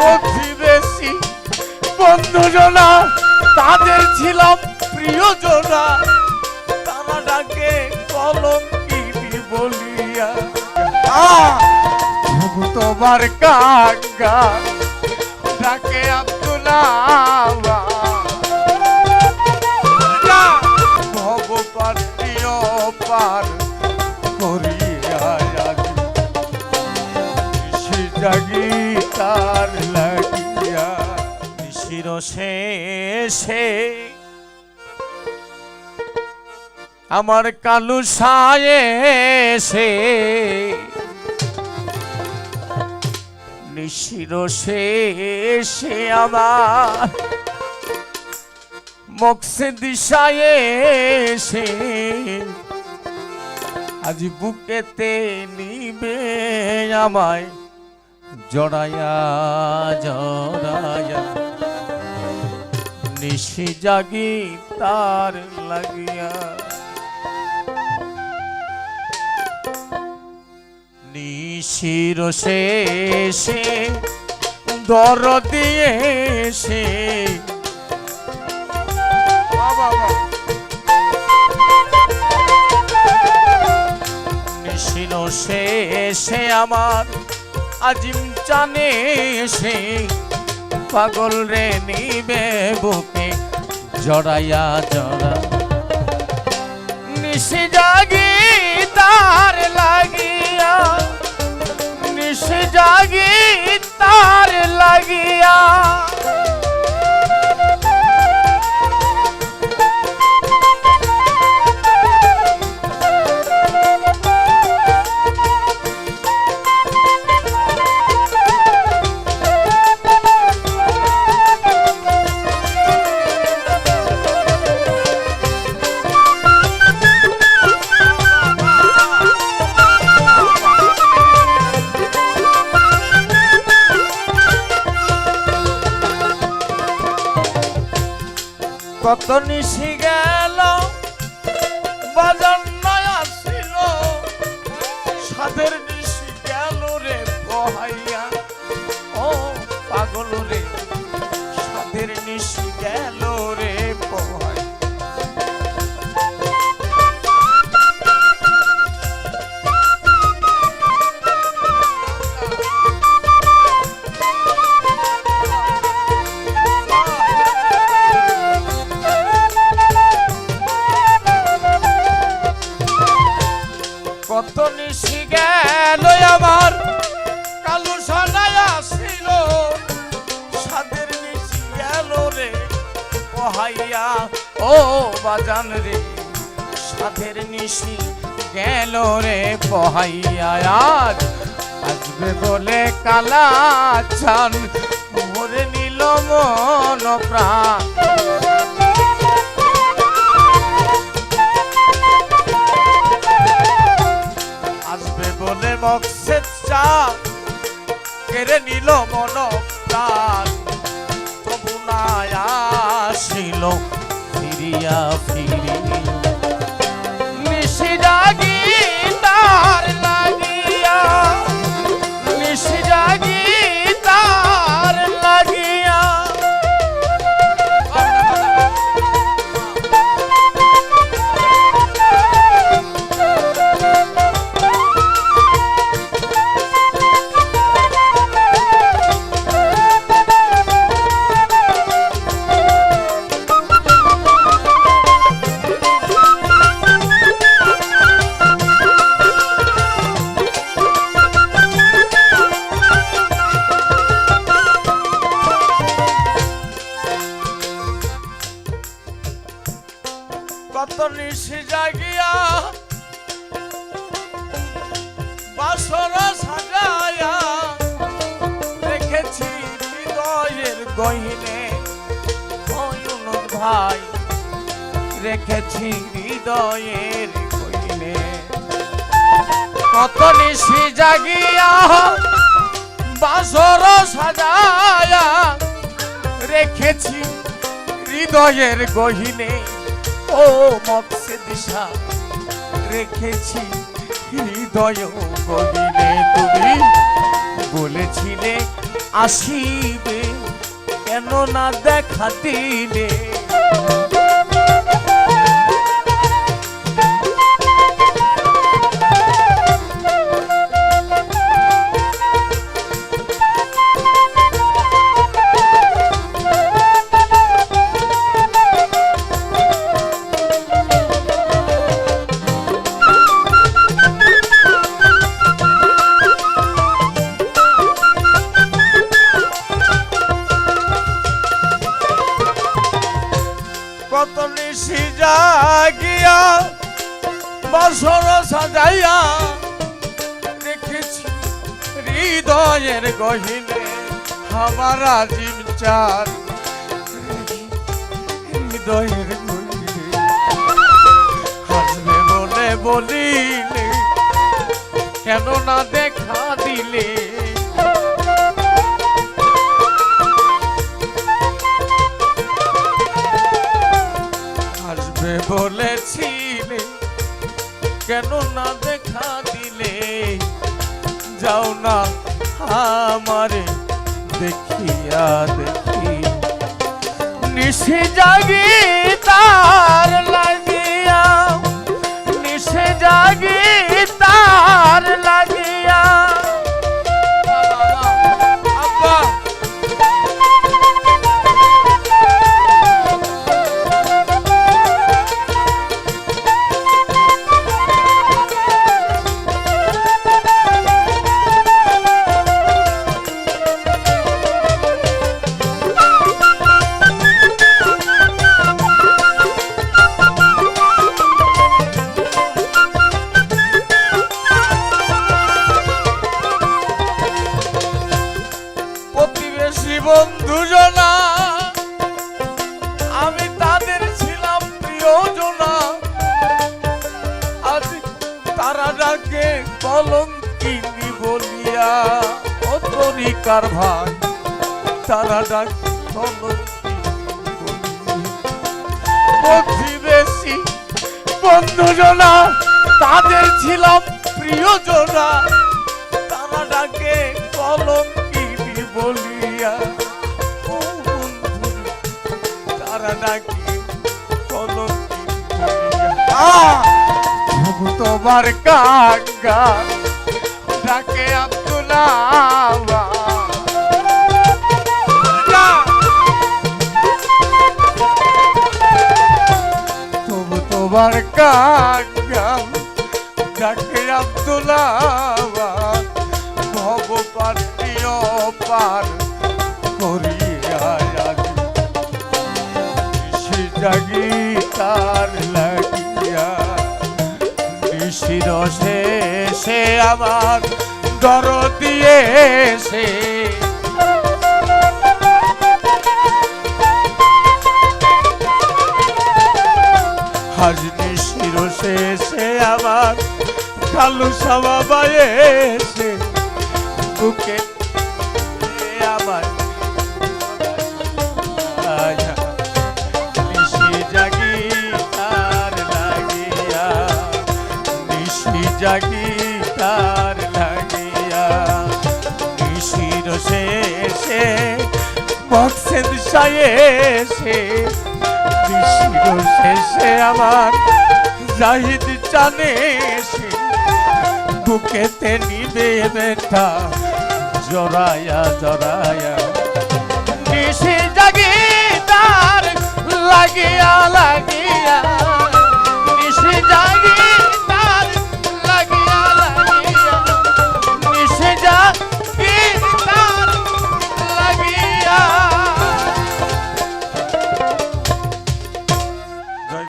প্রতিবেশী বন্ধুজনা তাদের ছিলাম প্রিয়জনা। তারা ডাকে কলঙ্কিনী বলিয়া। তোমার কাঙ্গা ডাকে আব্দুল্লাহ শেষে আমার কালু সায়ে সে। নিশির সে সে আমার মক্সে দিশায় সে। আজ বুকেতে নিবে আমায়, জড়ায়া জড়ায়া। নিশি জাগি তার লাগিয়া। নিশির শেষে দর দিয়ে সে শেষে আমার আজিম চানে সে পাগল রে নিবে বুকে জড়াইয়া জড়া। নিশি জাগি তার লাগিয়া নিশি জাগি তার নিশি গেল বাজার নয়া ছিল সাদের নিশি গেল রে বহাইয়া। ও পাগল রে কত নিশি গেল আমার। কালু সানায় আসিল। সাদের নিশি গেল রে। পহাইয়া ও বাজান রে। সাদের নিশি গেল রে। পহাইয়া আজ আসবে বলে কালা চান। ভরে নিল মন প্রাণ। বলে স্বেচ্ছা কেড়ে নিল মন প্রাণ তবু না আসিল ফিরিয়া রেখেছি হৃদয়ের গহিনে কত নিশি জাগিয়া বাসর সাজায়া রেখেছি হৃদয়ের গহিনে। ও মক্সে দিশা রেখেছি হৃদয় গহিনে। তুমি বলেছিলে আসিবে কেন না দেখা দিলে কত নিশি জাগিয়া বছর সাজাইয়া রেখেছি হৃদয়ের গহিনে আমার আজিম চার হৃদয়ের গহিনে বলে বলিলে কেন না কেন না দেখা দিলে? যাও না আমারে দেখিয়া দেখি। নিশে জাগি তার লাগিয়া। নিশে জাগি তার প্রতিবেশী বন্ধুজনা আমি তাদের ছিলাম প্রিয়জনা। আজ তারা ডাকে, কলঙ্কিনী বলিয়া, ও তরিকার তারা ডাকে প্রতিবেশী বন্ধুজনা, তাদের ছিলাম প্রিয়জনা। তারা ডাকে, কলঙ্কিনী বলিয়া। বন্ধু তারা! তবু তোমার কাঙ্গা ডাকে আব্দুল্লাহ। তবু তোমার কাঙ্গাল। ডাকে আব্দুল্লাহ। ভব পাত্রীয় পার জাগি তার লাগিয়া। নিশির শেষে আমার দর দিয়েছে হাজনি শির শেষে আমার কালু সবাবা এসে। বুকে আমার সে বক্সেন সায়ে এসে বৃষ্টির শেষে আমার জাহিদ জানে সে বুকেতে নিবে বেটা জরায়া জরায়া এসে